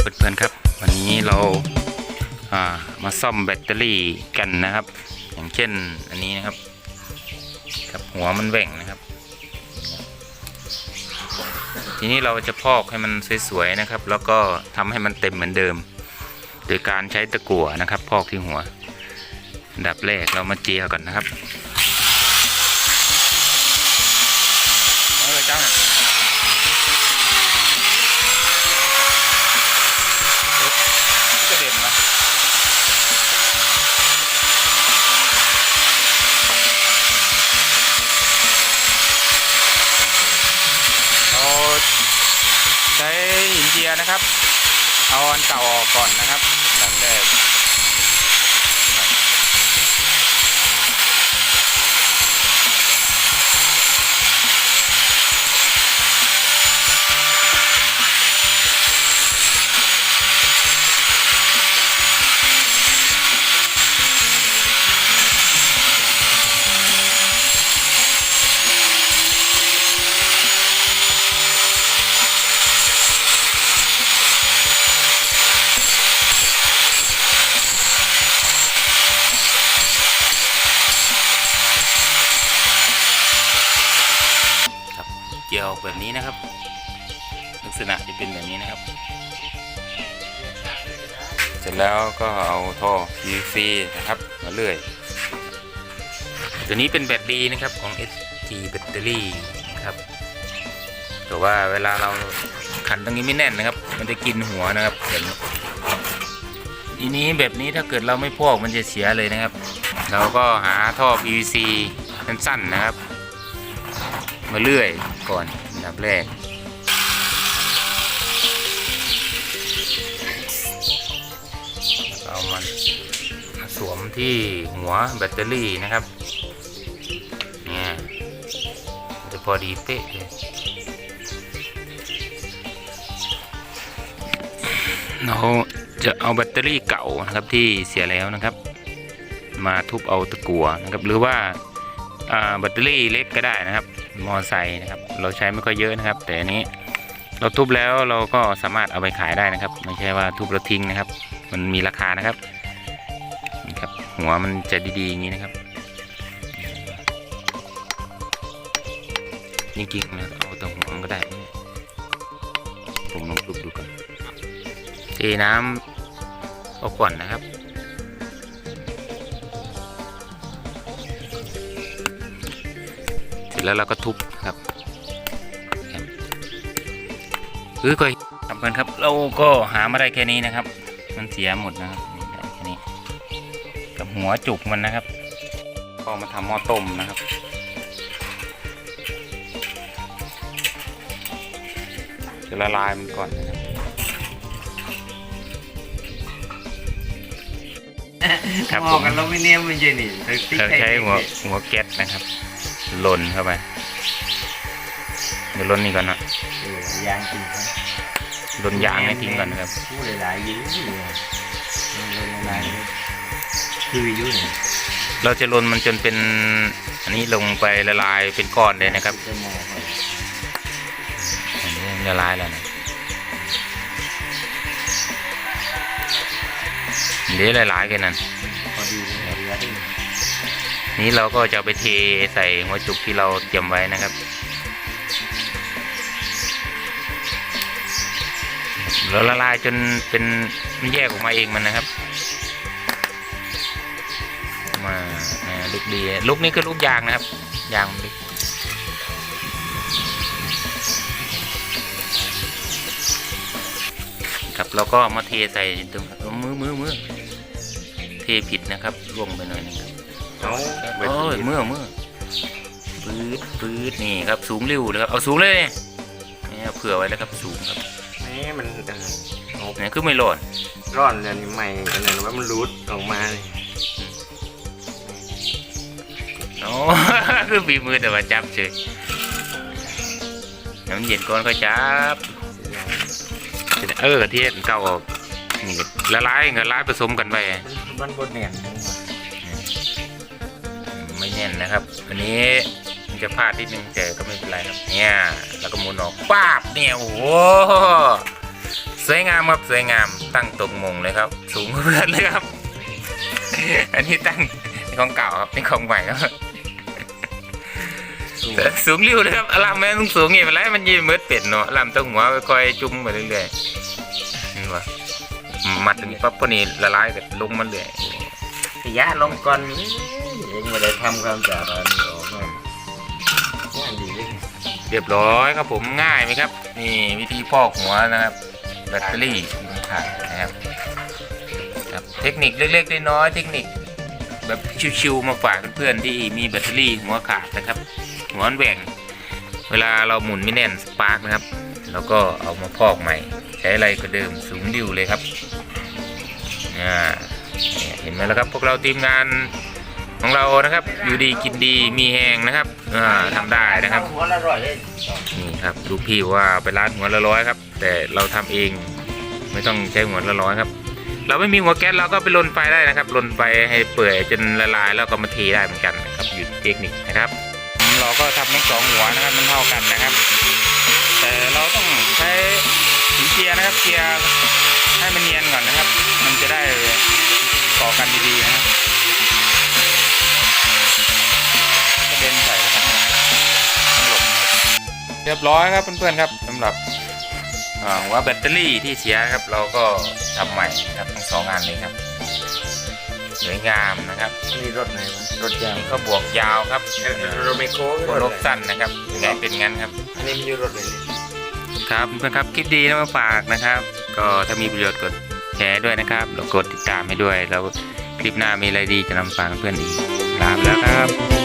เพื่อนๆครับ วันนี้เราามาซ่อมแบตเตอรี่กันนะครับ อย่างเช่นอันนี้นะครับครับหัวมันแหว่งนะครับ ทีนี้เราจะพอกให้มันสวยๆนะครับ แล้วก็ทำให้มันเต็มเหมือนเดิม โดยการใช้ตะกั่วนะครับ พอกที่หัวดับแรกเรามาเจียก่อนนะครับเอาเลยเจ้าเนี่ย กระเด็นนะเราใช้หิ นะครับ เอาอันเก่าออกก่อนนะครับอันดับแรก แบบนี้นะครับ ลักษณะจะเป็นแบบนี้นะครับ เสร็จแล้วก็เอาท่อ PVC นะครับมาเลื่อย ตัวนี้เป็นแบตดีนะครับของ ST แบตเตอรี่นะครับ แต่ว่าเวลาเราขันตรงนี้ไม่แน่นนะครับ มันจะกินหัวนะครับแบบนี้ทีนี้แบบนี้ถ้าเกิดเราไม่พอกมันจะเสียเลยนะครับ เราก็หาท่อ PVC สั้นๆนะครับ มาเลื่อย ก่อนอันดับแรก เอามันสวมที่หัวแบตเตอรี่นะครับ เนี่ยจะพอดีเป๊ะเลยเราจะเอาแบตเตอรี่เก่านะครับที่เสียแล้วนะครับ มาทุบเอาตะกั่วนะครับ หรือว่า แบตเตอรี่เล็กก็ได้นะครับ มอไซค์นะครับ เราใช้ไม่ค่อยเยอะนะครับ แต่อันนี้เราทุบแล้วเราก็สามารถเอาไปขายได้นะครับ ไม่ใช่ว่าทุบแล้วทิ้งนะครับ มันมีราคานะครับนี่ครับ หัวมันจะดีๆอย่างนี้นะครับจริงๆนะเอาแต่หัวมันก็ได้ ผมลองทุบดูก่อนเทน้ำเอาก่อนนะครับ ร็จแล้วเราก็ทุบครับครับเออก็ทำเพื่อนครับ เราก็หามาได้แค่นี้นะครับ มันเสียหมดนะครับนี่ได้แค่นี้ กับหัวจุกมันนะครับ ก็มาทำหม้อต้มนะครับจะละลายมันก่อนนะครับครับมผองมกันเราไม่เนียมมันเจนี่เราติ๊กเราใช้หัวหัวแก๊สนะครับ หล่นเข้าไปเดี๋ยวหล่นนี่ก่อนนะเออยางจริงครับหล่นยางให้ทิ้งก่อนนะครับพูดหลายๆยิ้มเลยมันเลยหลายๆคือยุ่งเราจะลนมันจนเป็นอันนี้ลงไปละลายเป็นก้อนเลยนะครับจะมองอันนี้ละลายแล้วนะเดี๋ยวละลายกันนั่น นี้เราก็จะไปเทใส่หัวจุกที่เราเตรียมไว้นะครับ เราละลายจนเป็นมันแยกออกมาเองมันนะครับ มาลูกดีลูกนี้คือลูกยางนะครับ ยางมันดิครับเราก็มาเทใส่ตรงมือมือมือเทผิดนะครับร่วงไปหน่อยนึงครับ เอาโอ้ยเมื่อเมื่อปื๊ดปื๊ดนี่ครับสูงริ้วเลยครับเอาสูงเลยนี่ครับเผื่อไว้แล้วครับสูงครับนี่มันเอานี่คือไม่หล่นร้อนเลยนี่ใหม่กันเลยว่ามันรูดออกมาเลยโอ้คือฝีมือแต่ว่าจับเฉยน้ำเย็นก่อนก็จับเออกระเทียมเก่าออกนี่ก็ละลายกับละลายผสมกันไปมันบนเนี่ยไม่ แน่นนะครับ อันนี้มันจะพลาดนิดนึงแต่ก็ไม่เป็นไรครับเนี่ยแล้วก็หมุนออกป้าบเนี่ยโอ้โหสวยงามครับสวยงามตั้งตรงมงเลยครับ สูงกว่าเพื่อนเลยครับ อันนี้ตั้งของเก่าครับนี่ของใหม่ครับสูงสูงริ้วเลยครับอารามแม่ต้องสูงอย่างไรมันยืนเหมือนเป็ดเนาะอารามต้องหัวค่อยๆจุ่มไปเรื่อยๆนี่วะมัดอันนี้ปั๊บพอนี้ละลายก็ลงมาเรื่อยขยะลงก่อนเอง ไม่ได้ทำความสะอาดอันนี้ออกมาง่ายดีเลยเรียบร้อยครับผมง่ายไหมครับ นี่วิธีพอกหัวนะครับ แบตเตอรี่ขาดนะครับครับ เทคนิคเล็กๆน้อยๆเทคนิคแบบชิวๆมาฝากเพื่อนๆที่มีแบตเตอรี่หัวขาดนะครับ หัวมันแหว่งเวลาเราหมุนไม่แน่นสปาร์กนะครับ แล้วก็เอามาพอกใหม่ ใช้อะไรก็เดิมสูงดิวเลยครับอ่าเห็นไหมแล้วครับ พวกเราทีมงาน ของเรานะครับ อยู่ดีกินดีมีแหงนะครับอ่าทำได้นะครับหัวละร้อยนี่ครับลูกพี่ว่าไปร้านหัวละร้อยครับ แต่เราทำเองไม่ต้องใช้หัวละร้อยครับ เราไม่มีหัวแก๊สเราก็ไปลนไฟได้นะครับลนไฟให้เปื่อยจนละลายแล้วก็มาเทได้เหมือนกันนะครับอยู่เทคนิคนะครับ เราก็ทำทั้งสองหัวนะครับมันเท่ากันนะครับ แต่เราต้องใช้หินเจียร์นะครับเจียร์ให้มันเนียนก่อนนะครับ มันจะได้ต่อกันดีๆนะครับ รียบร้อยครับเพื่อนๆครับสำหรับอ่าหัวแบตเตอรี่ที่เสียครับ เราก็ทำใหม่ครับทั้งสองอันเลยครับสวยงามนะครับนี่รถไหนวะรถยางนี่ก็บวกยาวครับรถไมโครหัวลบสั้นนะครับยังไงเป็นงั้นครับอันนี้มันอยู่รถไหนนี่ครับเพื่อนๆครับคลิปดีนะมาฝากนะครับ ก็ถ้ามีประโยชน์กดแชร์ด้วยนะครับแล้วกดติดตามให้ด้วยแล้วคลิปหน้ามีอะไรดีจะนำฝากเพื่อนอีกลาไปแล้วครับ